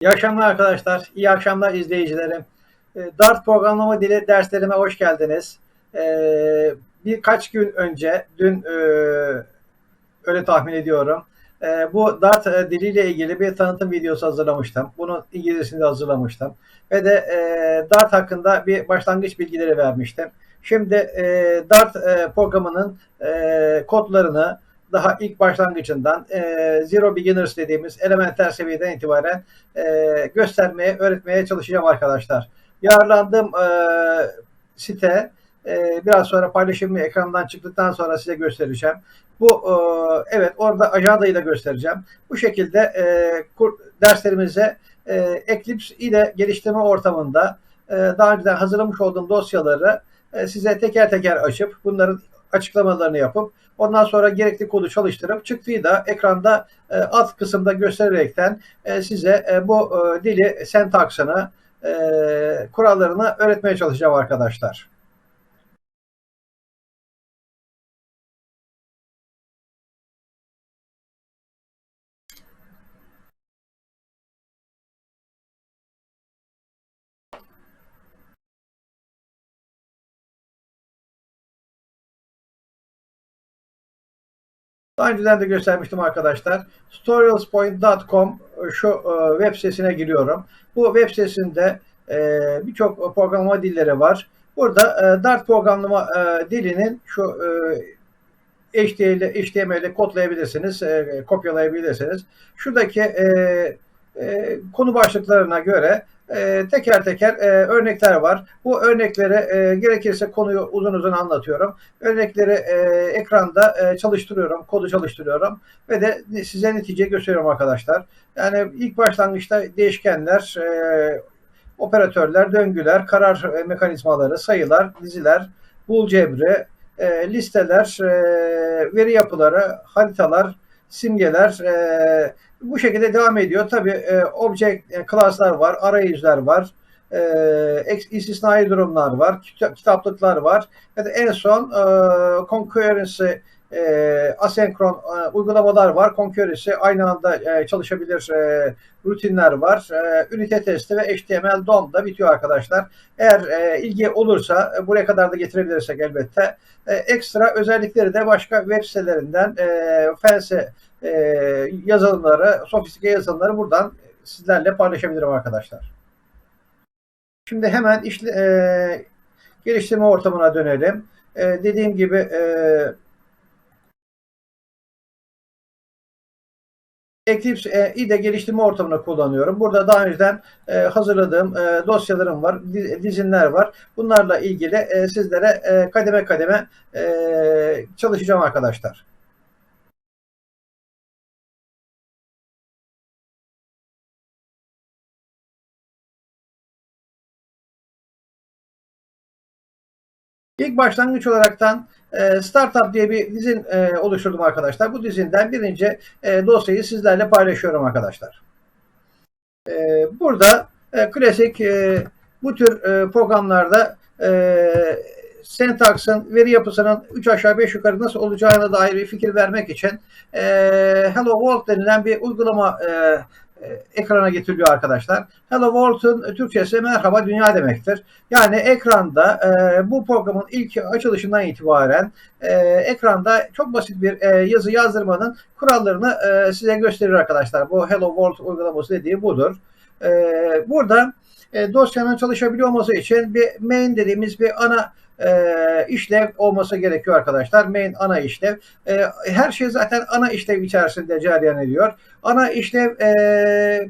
İyi akşamlar arkadaşlar, iyi akşamlar izleyicilerim. E, Dart programlama dili derslerime hoş geldiniz. E, birkaç gün önce, dün e, öyle tahmin ediyorum, e, bu Dart e, diliyle ilgili bir tanıtım videosu hazırlamıştım. Bunun İngilizcesini de hazırlamıştım. Ve de Dart hakkında bir başlangıç bilgileri vermiştim. Şimdi Dart programının kodlarını, daha ilk başlangıcından e, Zero Beginners dediğimiz elementer seviyeden itibaren e, göstermeye, öğretmeye çalışacağım arkadaşlar. Yararlandığım e, site e, biraz sonra paylaşımı ekrandan çıktıktan sonra size göstereceğim. Bu e, evet orada ajandayı da göstereceğim. Bu şekilde e, kur, derslerimize e, Eclipse ile geliştirme ortamında e, daha önceden hazırlamış olduğum dosyaları e, size teker teker açıp bunların açıklamalarını yapıp ondan sonra gerekli kodu çalıştırıp çıktığı da ekranda e, alt kısımda göstererekten e, size e, bu e, dili sentaksını e, kurallarını öğretmeye çalışacağım arkadaşlar. Daha önceden de göstermiştim arkadaşlar. Tutorialspoint.com şu e, web sitesine giriyorum. Bu web sitesinde e, birçok programlama dilleri var. Burada e, Dart programlama dilinin şu HTML, HTML'i kodlayabilirsiniz, kopyalayabilirsiniz. Şuradaki konu başlıklarına göre e, teker teker e, örnekler var. Bu örnekleri e, gerekirse konuyu uzun uzun anlatıyorum. Örnekleri e, ekranda e, çalıştırıyorum, kodu çalıştırıyorum ve de size netice gösteriyorum arkadaşlar. Yani ilk başlangıçta değişkenler, e, operatörler, döngüler, karar mekanizmaları, sayılar, diziler, bul cebri, e, listeler, e, veri yapıları, haritalar, simgeler, e, bu şekilde devam ediyor. Tabi e, object e, class'lar var, arayüzler var, e, istisnai durumlar var, kitap, kitaplıklar var. De en son e, concurrency e, asenkron e, uygulamalar var. Concurrency aynı anda e, çalışabilir e, rutinler var. E, ünite testi ve HTML DOM da bitiyor arkadaşlar. Eğer e, ilgi olursa e, buraya kadar da getirebilirsek elbette. E, ekstra özellikleri de başka web sitelerinden e, fancy e, yazılımları, sofistike yazılımları buradan sizlerle paylaşabilirim arkadaşlar. Şimdi hemen işle, e, geliştirme ortamına dönelim. E, dediğim gibi e, Eclipse'i de geliştirme ortamında kullanıyorum. Burada daha önceden e, hazırladığım e, dosyalarım var, dizinler var. Bunlarla ilgili e, sizlere e, kademe kademe e, çalışacağım arkadaşlar. İlk başlangıç olaraktan e, Startup diye bir dizin e, oluşturdum arkadaşlar. Bu dizinden birinci e, dosyayı sizlerle paylaşıyorum arkadaşlar. Burada klasik bu tür programlarda syntax'ın, veri yapısının 3 aşağı 5 yukarı nasıl olacağına dair bir fikir vermek için Hello World denilen bir uygulama ekrana getiriliyor arkadaşlar. Hello World'un Türkçesi merhaba dünya demektir. Yani ekranda e, bu programın ilk açılışından itibaren e, ekranda çok basit bir e, yazı yazdırmanın kurallarını e, size gösterir arkadaşlar. Bu Hello World uygulaması dediği budur. E, burada e, dosyanın çalışabiliyor olması için bir main dediğimiz bir ana e, işlev olması gerekiyor arkadaşlar. Main ana işlev. E, her şey zaten ana işlev içerisinde cereyan ediyor. Ana işlev e,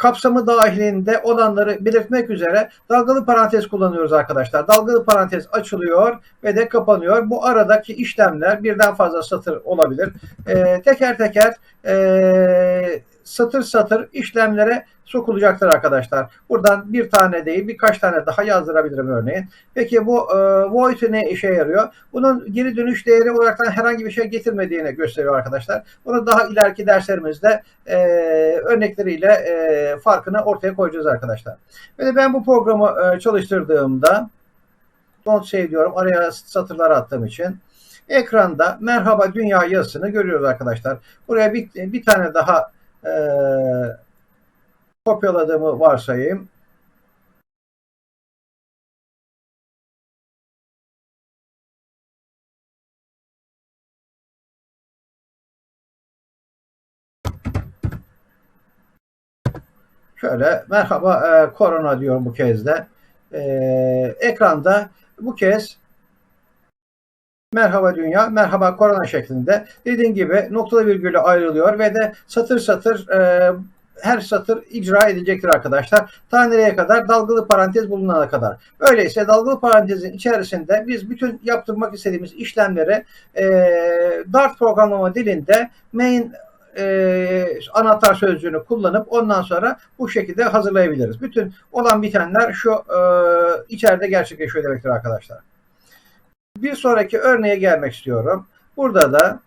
kapsamı dahilinde olanları belirtmek üzere dalgalı parantez kullanıyoruz arkadaşlar. Dalgalı parantez açılıyor ve de kapanıyor. Bu aradaki işlemler birden fazla satır olabilir. E, teker teker e, satır satır işlemlere sokulacaktır arkadaşlar. Buradan bir tane değil birkaç tane daha yazdırabilirim örneğin. Peki bu e, void ne işe yarıyor? Bunun geri dönüş değeri olarak herhangi bir şey getirmediğini gösteriyor arkadaşlar. Bunu daha ileriki derslerimizde e, örnekleriyle e, farkını ortaya koyacağız arkadaşlar. Ve ben bu programı e, çalıştırdığımda don't save diyorum araya satırlar attığım için ekranda merhaba dünya yazısını görüyoruz arkadaşlar. Buraya bir, bir tane daha e, kopyaladığımı varsayayım. Şöyle merhaba e, korona diyorum bu kez de. E, ekranda bu kez merhaba dünya, merhaba korona şeklinde dediğim gibi noktalı virgülü ayrılıyor ve de satır satır e, her satır icra edilecektir arkadaşlar. Ta nereye kadar? Dalgalı parantez bulunana kadar. Öyleyse dalgalı parantezin içerisinde biz bütün yaptırmak istediğimiz işlemleri e, Dart programlama dilinde main e, anahtar sözcüğünü kullanıp ondan sonra bu şekilde hazırlayabiliriz. Bütün olan bitenler şu e, içeride gerçekleşiyor demektir arkadaşlar. Bir sonraki örneğe gelmek istiyorum. Burada da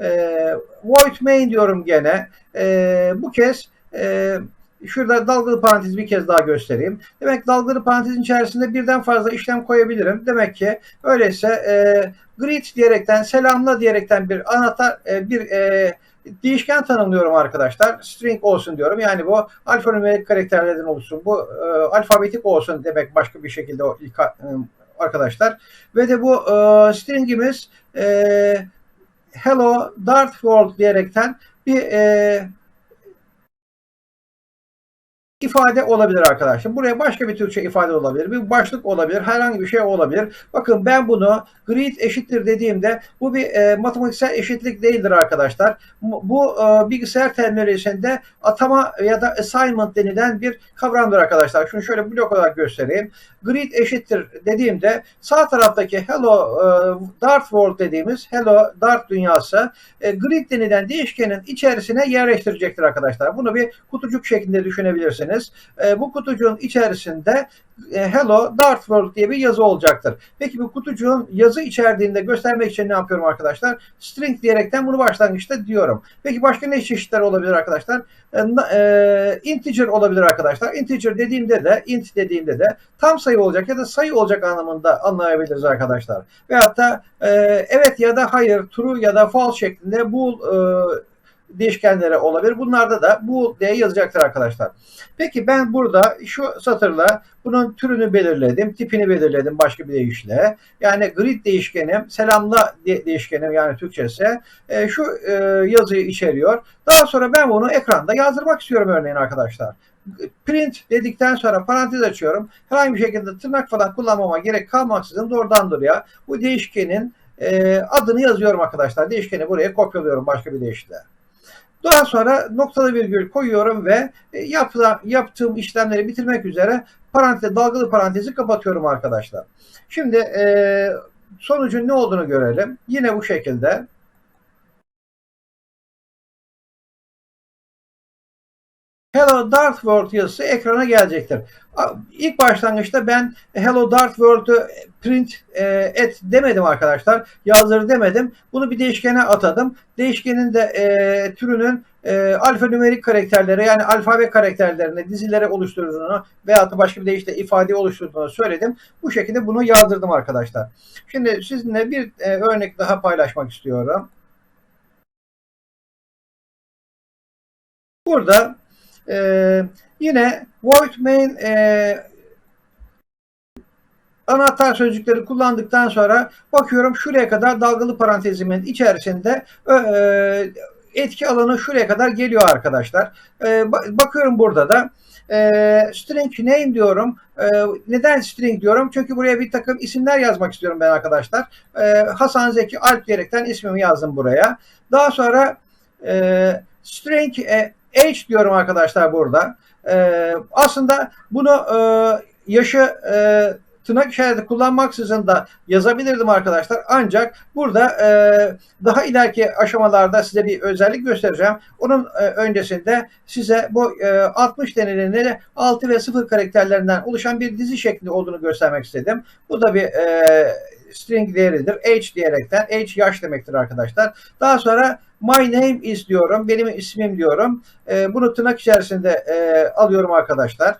e, void main diyorum gene. E, bu kez e, şurada dalgalı parantezi bir kez daha göstereyim. Demek dalgalı parantezin içerisinde birden fazla işlem koyabilirim. Demek ki öyleyse e, greet diyerekten, selamla diyerekten bir anahtar, e, bir e, değişken tanımlıyorum arkadaşlar. String olsun diyorum. Yani bu alfanümerik karakterlerden olsun. Bu e, alfabetik olsun demek başka bir şekilde o ilk, e, arkadaşlar. Ve de bu e, stringimiz e, hello Dart World diyerekten bir e, ifade olabilir arkadaşlar. Buraya başka bir Türkçe ifade olabilir. Bir başlık olabilir. Herhangi bir şey olabilir. Bakın ben bunu greet eşittir dediğimde bu bir e, matematiksel eşitlik değildir arkadaşlar. Bu e, bilgisayar terminolojisinde atama ya da assignment denilen bir kavramdır arkadaşlar. Şunu şöyle blok olarak göstereyim. Greet eşittir dediğimde sağ taraftaki hello e, Dart World dediğimiz hello Dart dünyası e, greet denilen değişkenin içerisine yerleştirecektir arkadaşlar. Bunu bir kutucuk şeklinde düşünebilirsiniz. E, bu kutucuğun içerisinde e, hello Dart World diye bir yazı olacaktır. Peki bu kutucuğun yazı içerdiğinde göstermek için ne yapıyorum arkadaşlar? String diyerekten bunu başlangıçta diyorum. Peki başka ne çeşitler olabilir arkadaşlar? E, e, integer olabilir arkadaşlar. Integer dediğimde de int dediğimde de tam sayı olacak ya da sayı olacak anlamında anlayabiliriz arkadaşlar. Veyahut da e, evet ya da hayır, true ya da false şeklinde bu e, değişkenlere olabilir. Bunlarda da bu diye yazacaktır arkadaşlar. Peki ben burada şu satırla bunun türünü belirledim, tipini belirledim başka bir deyişle. Yani grid değişkenim, selamla değişkenim yani Türkçesi e, şu e, yazıyı içeriyor. Daha sonra ben bunu ekranda yazdırmak istiyorum örneğin arkadaşlar print dedikten sonra parantez açıyorum. Herhangi bir şekilde tırnak falan kullanmama gerek kalmaksızın doğrudan doğruya bu değişkenin e, adını yazıyorum arkadaşlar. Değişkeni buraya kopyalıyorum başka bir deyişle. Daha sonra noktalı virgül koyuyorum ve e, yapılan, yaptığım işlemleri bitirmek üzere parantez, dalgalı parantezi kapatıyorum arkadaşlar. Şimdi e, sonucun ne olduğunu görelim. Yine bu şekilde Hello Darth World yazısı ekrana gelecektir. İlk başlangıçta ben Hello Darth World'u print e, et demedim arkadaşlar. Yazdır demedim. Bunu bir değişkene atadım. Değişkenin de e, türünün e, alfanümerik karakterleri yani alfabe karakterlerini dizilere oluşturduğunu veya da başka bir deyişle ifade oluşturduğunu söyledim. Bu şekilde bunu yazdırdım arkadaşlar. Şimdi sizinle bir e, örnek daha paylaşmak istiyorum. Burada e, yine void main e, anahtar sözcükleri kullandıktan sonra bakıyorum şuraya kadar dalgalı parantezimin içerisinde e, etki alanı şuraya kadar geliyor arkadaşlar. E, bakıyorum burada da e, string name diyorum. E, neden string diyorum? Çünkü buraya bir takım isimler yazmak istiyorum ben arkadaşlar. E, Hasan Zeki Alp diyerekten ismimi yazdım buraya. Daha sonra e, string e, age diyorum arkadaşlar burada. E, aslında bunu e, yaşı e, tırnak işareti kullanmaksızın da yazabilirdim arkadaşlar. Ancak burada e, daha ileriki aşamalarda size bir özellik göstereceğim. Onun e, öncesinde size bu e, 60 denilenleri 6 ve 0 karakterlerinden oluşan bir dizi şeklinde olduğunu göstermek istedim. Bu da bir e, string değeridir. Age diyerekten. Age yaş demektir arkadaşlar. Daha sonra my name is diyorum. Benim ismim diyorum. E, bunu tırnak içerisinde e, alıyorum arkadaşlar.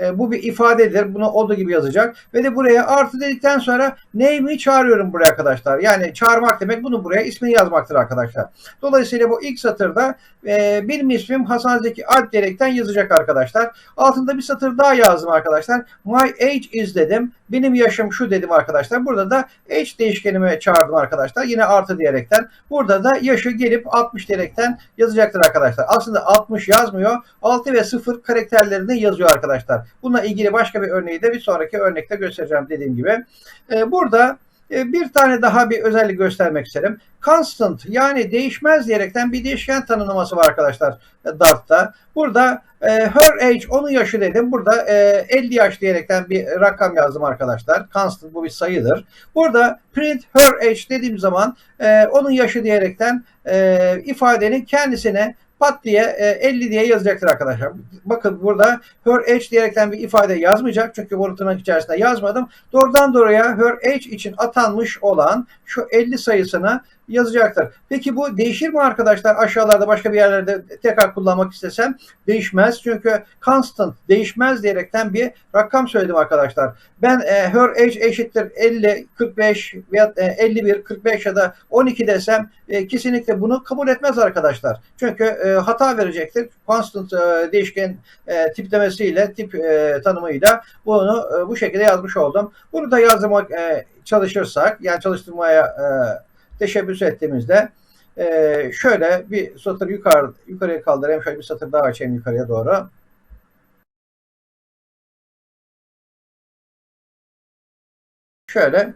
E, bu bir ifadedir. Bunu olduğu gibi yazacak. Ve de buraya artı dedikten sonra name'i çağırıyorum buraya arkadaşlar. Yani çağırmak demek bunu buraya ismini yazmaktır arkadaşlar. Dolayısıyla bu ilk satırda e, benim ismim Hasan Zeki Alp diyerekten yazacak arkadaşlar. Altında bir satır daha yazdım arkadaşlar. My age is dedim. Benim yaşım şu dedim arkadaşlar. Burada da age değişkenimi çağırdım arkadaşlar. Yine artı diyerekten. Burada da yaşı gelip 60 diyerekten yazacaktır arkadaşlar. Aslında 60 yazmıyor. 6 ve 0 karakterlerini yazıyor arkadaşlar. Bununla ilgili başka bir örneği de bir sonraki örnekte göstereceğim dediğim gibi. Ee, burada bir tane daha bir özellik göstermek isterim. Constant yani değişmez diyerekten bir değişken tanımlaması var arkadaşlar e, Dart'ta. Burada e, her age onun yaşı dedim. Burada e, 50 yaş diyerekten bir rakam yazdım arkadaşlar. Constant bu bir sayıdır. Burada print her age dediğim zaman e, onun yaşı diyerekten e, ifadenin kendisine pat diye e, 50 diye yazacaktır arkadaşlar. Bakın burada her age diyerekten bir ifade yazmayacak. Çünkü bunu tırnak içerisinde yazmadım. Doğrudan doğruya her age için atanmış olan şu 50 sayısını yazacaktır. Peki bu değişir mi arkadaşlar? Aşağılarda başka bir yerlerde tekrar kullanmak istesem değişmez. Çünkü constant değişmez diyerekten bir rakam söyledim arkadaşlar. Ben e, her age eşittir 50, 45 veya e, 51, 45 ya da 12 desem e, kesinlikle bunu kabul etmez arkadaşlar. Çünkü e, hata verecektir. Constant e, değişken e, tiplemesiyle, tip e, tanımıyla bunu e, bu şekilde yazmış oldum. Bunu da yazmak e, çalışırsak, yani çalıştırmaya e, teşebbüs ettiğimizde e, şöyle bir satır yukarı, yukarıya kaldırayım. Şöyle bir satır daha açayım yukarıya doğru. Şöyle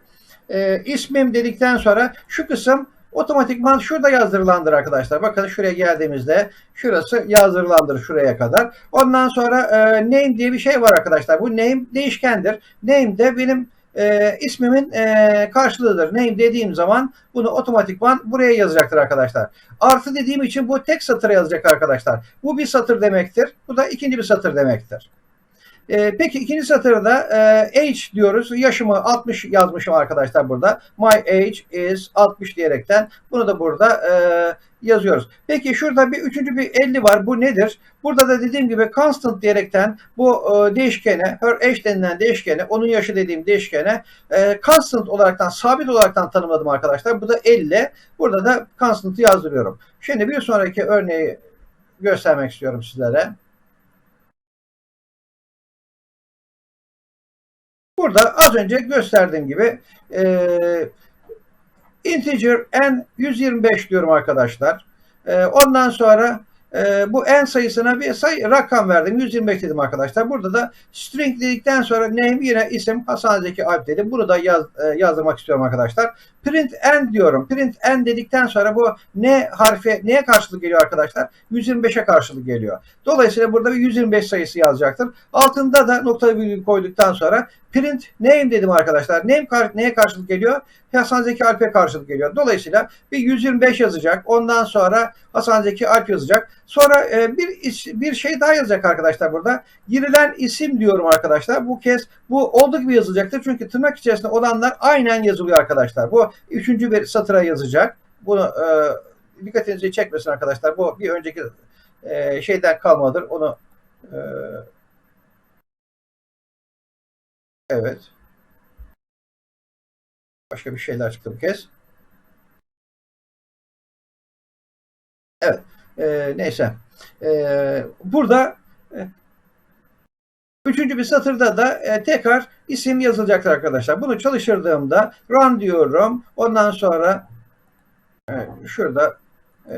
e, ismim dedikten sonra şu kısım otomatikman şurada yazdırılandır arkadaşlar. Bakın şuraya geldiğimizde şurası yazdırılandır şuraya kadar. Ondan sonra e, name diye bir şey var arkadaşlar. Bu name değişkendir. Name de benim e, ismimin e, karşılığıdır. Name dediğim zaman bunu otomatikman buraya yazacaktır arkadaşlar. Artı dediğim için bu tek satıra yazacak arkadaşlar. Bu bir satır demektir. Bu da ikinci bir satır demektir. E, peki ikinci satırda e, age diyoruz. Yaşımı 60 yazmışım arkadaşlar burada. My age is 60 diyerekten bunu da burada e, yazıyoruz. Peki şurada bir üçüncü bir 50 var. Bu nedir? Burada da dediğim gibi constant diyerekten bu e, değişkene, her age denilen değişkene, onun yaşı dediğim değişkene e, constant olaraktan, sabit olaraktan tanımladım arkadaşlar. Bu da 50. Burada da constant'ı yazdırıyorum. Şimdi bir sonraki örneği göstermek istiyorum sizlere. Burada az önce gösterdiğim gibi e, integer n 125 diyorum arkadaşlar. E, ondan sonra e, bu n sayısına bir sayı rakam verdim. 125 dedim arkadaşlar. Burada da string dedikten sonra name yine isim Hasan Zeki Alp dedim. Bunu da yaz, e, yazdırmak istiyorum arkadaşlar. Print n diyorum. Print n dedikten sonra bu ne harfi neye karşılık geliyor arkadaşlar? 125'e karşılık geliyor. Dolayısıyla burada bir 125 sayısı yazacaktır. Altında da nokta virgül koyduktan sonra print name dedim arkadaşlar. Name kar neye karşılık geliyor? Hasan Zeki Alp'e karşılık geliyor. Dolayısıyla bir 125 yazacak. Ondan sonra Hasan Zeki Alp yazacak. Sonra e, bir bir şey daha yazacak arkadaşlar burada. Girilen isim diyorum arkadaşlar. Bu kez bu olduğu gibi yazılacaktır. Çünkü tırnak içerisinde olanlar aynen yazılıyor arkadaşlar. Bu üçüncü bir satıra yazacak. Bunu e, dikkatinizi çekmesin arkadaşlar. Bu bir önceki e, şeyden kalmadır. Onu e, evet. Başka bir şeyler çıktı bu kez. Evet. E, neyse. E, burada e, Üçüncü bir satırda da e, tekrar isim yazılacaktır arkadaşlar. Bunu çalıştırdığımda run diyorum. Ondan sonra e, şurada e,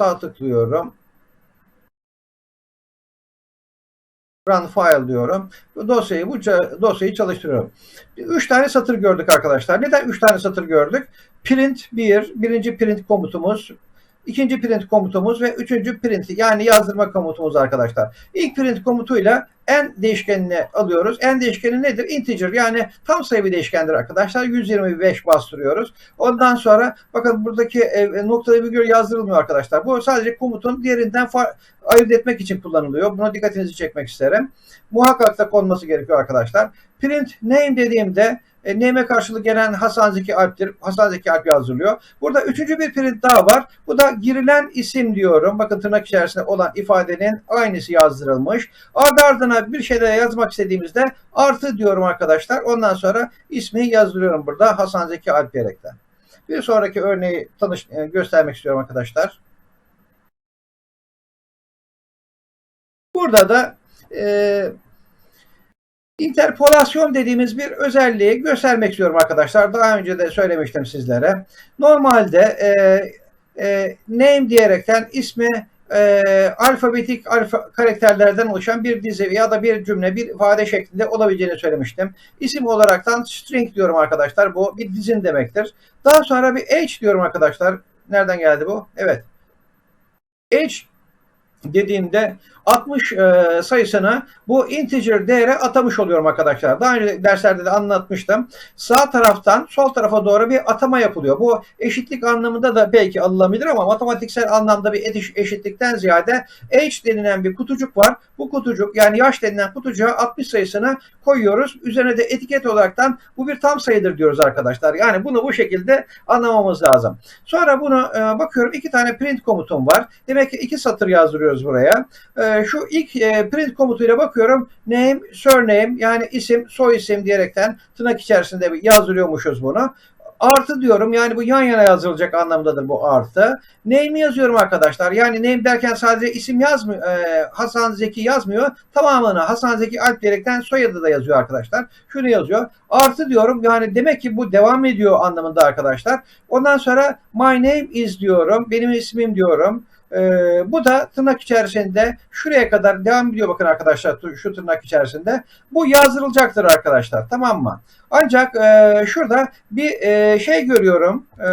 sağ tıklıyorum. Run file diyorum. Dosyayı bu dosyayı çalıştırıyorum. Üç tane satır gördük arkadaşlar. Neden üç tane satır gördük? Print bir, birinci print komutumuz, ikinci print komutumuz ve üçüncü print yani yazdırma komutumuz arkadaşlar. İlk print komutuyla n değişkenini alıyoruz. n değişkeni nedir? Integer yani tam sayı bir değişkendir arkadaşlar. 125 bastırıyoruz. Ondan sonra bakın buradaki e, noktalı virgül yazdırılmıyor arkadaşlar. Bu sadece komutun diğerinden ayırt etmek için kullanılıyor. Buna dikkatinizi çekmek isterim. Muhakkak da konması gerekiyor arkadaşlar. Print name dediğimde e, name'e karşılık gelen Hasan Zeki Alp'tir. Hasan Zeki Alp yazılıyor. Burada üçüncü bir print daha var. Bu da girilen isim diyorum. Bakın tırnak içerisinde olan ifadenin aynısı yazdırılmış. Ardı ardına bir şeyler yazmak istediğimizde artı diyorum arkadaşlar. Ondan sonra ismi yazdırıyorum burada Hasan Zeki Alp diyerekten. Bir sonraki örneği tanış, e, göstermek istiyorum arkadaşlar. Burada da e, interpolasyon dediğimiz bir özelliği göstermek istiyorum arkadaşlar. Daha önce de söylemiştim sizlere. Normalde e, e, name diyerekten ismi e, alfabetik alfa karakterlerden oluşan bir dizi ya da bir cümle, bir ifade şeklinde olabileceğini söylemiştim. İsim olaraktan string diyorum arkadaşlar. Bu bir dizin demektir. Daha sonra bir h diyorum arkadaşlar. Nereden geldi bu? Evet. H dediğimde 60 e, sayısını bu integer değere atamış oluyorum arkadaşlar. Daha önce derslerde de anlatmıştım. Sağ taraftan sol tarafa doğru bir atama yapılıyor. Bu eşitlik anlamında da belki alınabilir ama matematiksel anlamda bir eşitlikten ziyade age denilen bir kutucuk var. Bu kutucuk yani yaş denilen kutucuğa 60 sayısını koyuyoruz. Üzerine de etiket olaraktan bu bir tam sayıdır diyoruz arkadaşlar. Yani bunu bu şekilde anlamamız lazım. Sonra bunu e, bakıyorum iki tane print komutum var. Demek ki iki satır yazdırıyoruz buraya. E, ee, şu ilk e, print komutuyla bakıyorum. Name, surname yani isim, soy isim diyerekten tırnak içerisinde yazdırıyormuşuz bunu. Artı diyorum yani bu yan yana yazılacak anlamdadır bu artı. Name yazıyorum arkadaşlar. Yani name derken sadece isim yazmıyor. E, Hasan Zeki yazmıyor. Tamamını Hasan Zeki Alp diyerekten soyadı da yazıyor arkadaşlar. Şunu yazıyor. Artı diyorum yani demek ki bu devam ediyor anlamında arkadaşlar. Ondan sonra my name is diyorum. Benim ismim diyorum. Ee, bu da tırnak içerisinde şuraya kadar devam ediyor bakın arkadaşlar şu tırnak içerisinde. Bu yazdırılacaktır arkadaşlar tamam mı? Ancak e, şurada bir e, şey görüyorum. E,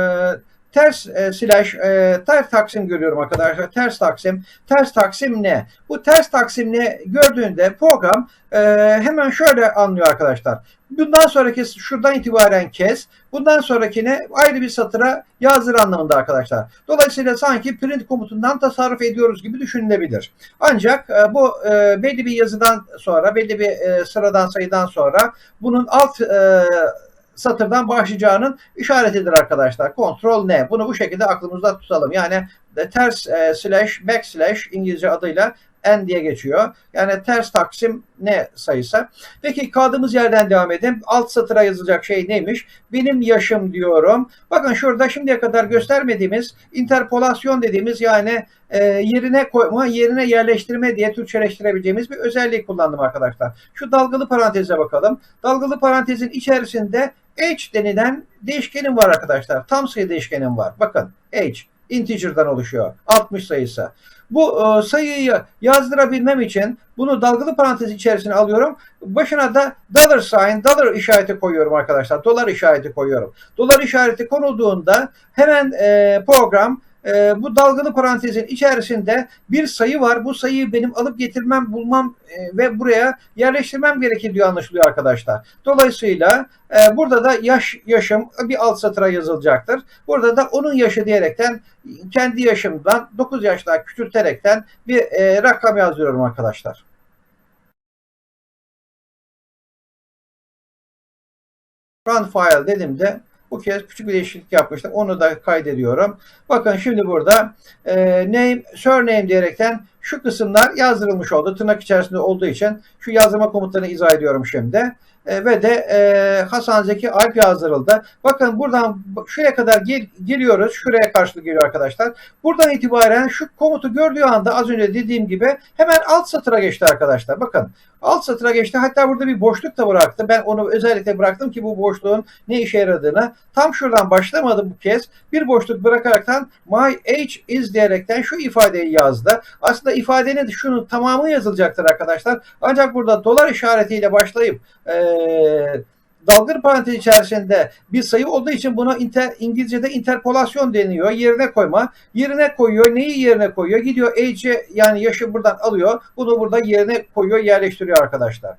ters e, slash e, ters taksim görüyorum arkadaşlar. Ters taksim. Ters taksim ne? Bu ters taksim ne gördüğünde program e, hemen şöyle anlıyor arkadaşlar. Bundan sonraki şuradan itibaren kes. Bundan sonrakine ayrı bir satıra yazdır anlamında arkadaşlar. Dolayısıyla sanki print komutundan tasarruf ediyoruz gibi düşünülebilir. Ancak e, bu e, belli bir yazıdan sonra, belli bir e, sıradan sayıdan sonra bunun alt e, satırdan başlayacağının işaretidir arkadaşlar. Kontrol ne? Bunu bu şekilde aklımızda tutalım. Yani ters e, slash backslash İngilizce adıyla n diye geçiyor. Yani ters taksim ne sayısı. Peki kaldığımız yerden devam edelim. Alt satıra yazılacak şey neymiş? Benim yaşım diyorum. Bakın şurada şimdiye kadar göstermediğimiz interpolasyon dediğimiz yani e, yerine koyma, yerine yerleştirme diye Türkçeleştirebileceğimiz bir özellik kullandım arkadaşlar. Şu dalgalı paranteze bakalım. Dalgalı parantezin içerisinde h denilen değişkenim var arkadaşlar. Tam sayı değişkenim var. Bakın h integer'dan oluşuyor. 60 sayısı. Bu e, sayıyı yazdırabilmem için bunu dalgalı parantez içerisine alıyorum. Başına da dollar sign, dollar işareti koyuyorum arkadaşlar. Dolar işareti koyuyorum. Dolar işareti konulduğunda hemen e, program e, bu dalgalı parantezin içerisinde bir sayı var. Bu sayıyı benim alıp getirmem, bulmam e, ve buraya yerleştirmem gerekir diyor anlaşılıyor arkadaşlar. Dolayısıyla e, burada da yaş yaşım bir alt satıra yazılacaktır. Burada da onun yaşı diyerekten kendi yaşımdan 9 yaş daha küçülterekten bir e, rakam yazıyorum arkadaşlar. Run file dediğimde bu kez küçük bir değişiklik yapmıştım. Onu da kaydediyorum. Bakın şimdi burada e, name, surname diyerekten şu kısımlar yazdırılmış oldu. Tırnak içerisinde olduğu için şu yazdırma komutlarını izah ediyorum şimdi. E, ve de e, Hasan Zeki Alp yazdırıldı. Bakın buradan şuraya kadar gel, geliyoruz. Şuraya karşılık geliyor arkadaşlar. Buradan itibaren şu komutu gördüğü anda az önce dediğim gibi hemen alt satıra geçti arkadaşlar. Bakın alt satıra geçti. Hatta burada bir boşluk da bıraktı. Ben onu özellikle bıraktım ki bu boşluğun ne işe yaradığını. Tam şuradan başlamadı bu kez. Bir boşluk bırakaraktan my age is diyerekten şu ifadeyi yazdı. Aslında ifadenin şunun tamamı yazılacaktır arkadaşlar. Ancak burada dolar işaretiyle başlayıp e, é, dalgır parantez içerisinde bir sayı olduğu için buna inter, İngilizce'de interpolasyon deniyor. Yerine koyma. Yerine koyuyor. Neyi yerine koyuyor? Gidiyor age'i yani yaşı buradan alıyor. Bunu burada yerine koyuyor, yerleştiriyor arkadaşlar.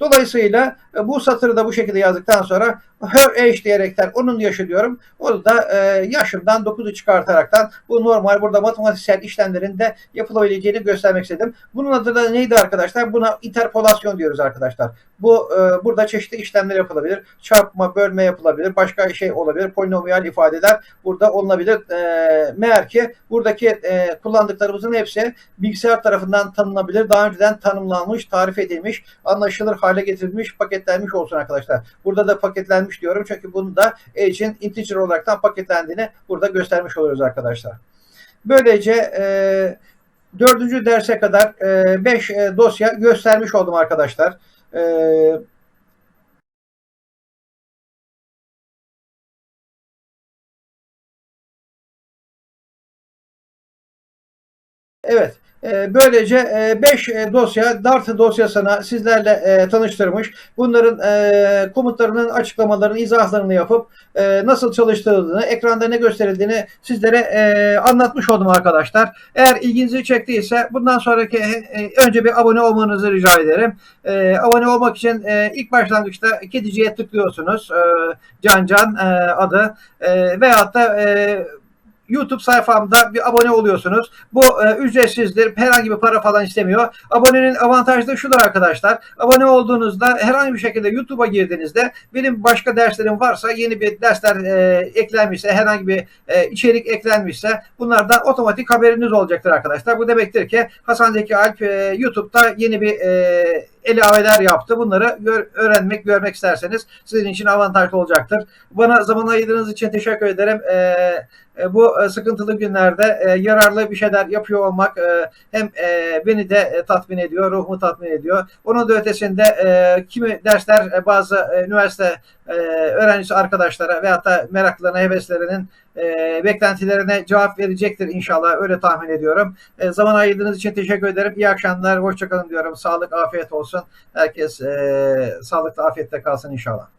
Dolayısıyla e, bu satırı da bu şekilde yazdıktan sonra her age diyerekten onun yaşı diyorum. Orada e, yaşından 9'u çıkartaraktan bu normal burada matematiksel işlemlerin de yapılabileceğini göstermek istedim. Bunun adı da neydi arkadaşlar? Buna interpolasyon diyoruz arkadaşlar. Bu e, burada çeşitli işlemler yapılabilir. Çarpma, bölme yapılabilir. Başka şey olabilir. Polinomiyal ifadeler burada olunabilir. E, meğer ki buradaki e, kullandıklarımızın hepsi bilgisayar tarafından tanınabilir. Daha önceden tanımlanmış, tarif edilmiş, anlaşılır hale getirilmiş, paketlenmiş olsun arkadaşlar. Burada da paketlenmiş diyorum çünkü bunu da age'in integer olaraktan paketlendiğini burada göstermiş oluyoruz arkadaşlar. Böylece e, dördüncü derse kadar 5 e, e, dosya göstermiş oldum arkadaşlar. E, Evet. Ee, böylece 5 e, e, dosya Dart dosyasına sizlerle e, tanıştırmış. Bunların komutlarının açıklamalarını, izahlarını yapıp nasıl çalıştırıldığını, ekranda ne gösterildiğini sizlere anlatmış oldum arkadaşlar. Eğer ilginizi çektiyse bundan sonraki önce bir abone olmanızı rica ederim. Abone olmak için ilk başlangıçta kediciye tıklıyorsunuz. Can Can adı. Veyahut da YouTube sayfamda bir abone oluyorsunuz. Bu e, ücretsizdir. Herhangi bir para falan istemiyor. Abonenin avantajı da şudur arkadaşlar. Abone olduğunuzda herhangi bir şekilde YouTube'a girdiğinizde benim başka derslerim varsa yeni bir dersler e, eklenmişse herhangi bir e, içerik eklenmişse bunlardan otomatik haberiniz olacaktır arkadaşlar. Bu demektir ki Hasan Zeki Alp e, YouTube'da yeni bir e, ilaveler yaptı. Bunları gör, öğrenmek, görmek isterseniz sizin için avantajlı olacaktır. Bana zaman ayırdığınız için teşekkür ederim. E, e, bu e, sıkıntılı günlerde e, yararlı bir şeyler yapıyor olmak e, hem e, beni de e, tatmin ediyor, ruhumu tatmin ediyor. Onun da ötesinde e, kimi dersler e, bazı e, üniversite e, öğrencisi arkadaşlara veyahut da meraklılarına, heveslerinin e, beklentilerine cevap verecektir inşallah. Öyle tahmin ediyorum. E, zaman ayırdığınız için teşekkür ederim. İyi akşamlar, hoşçakalın diyorum. Sağlık, afiyet olsun. Herkes e, sağlıklı, afiyette kalsın inşallah.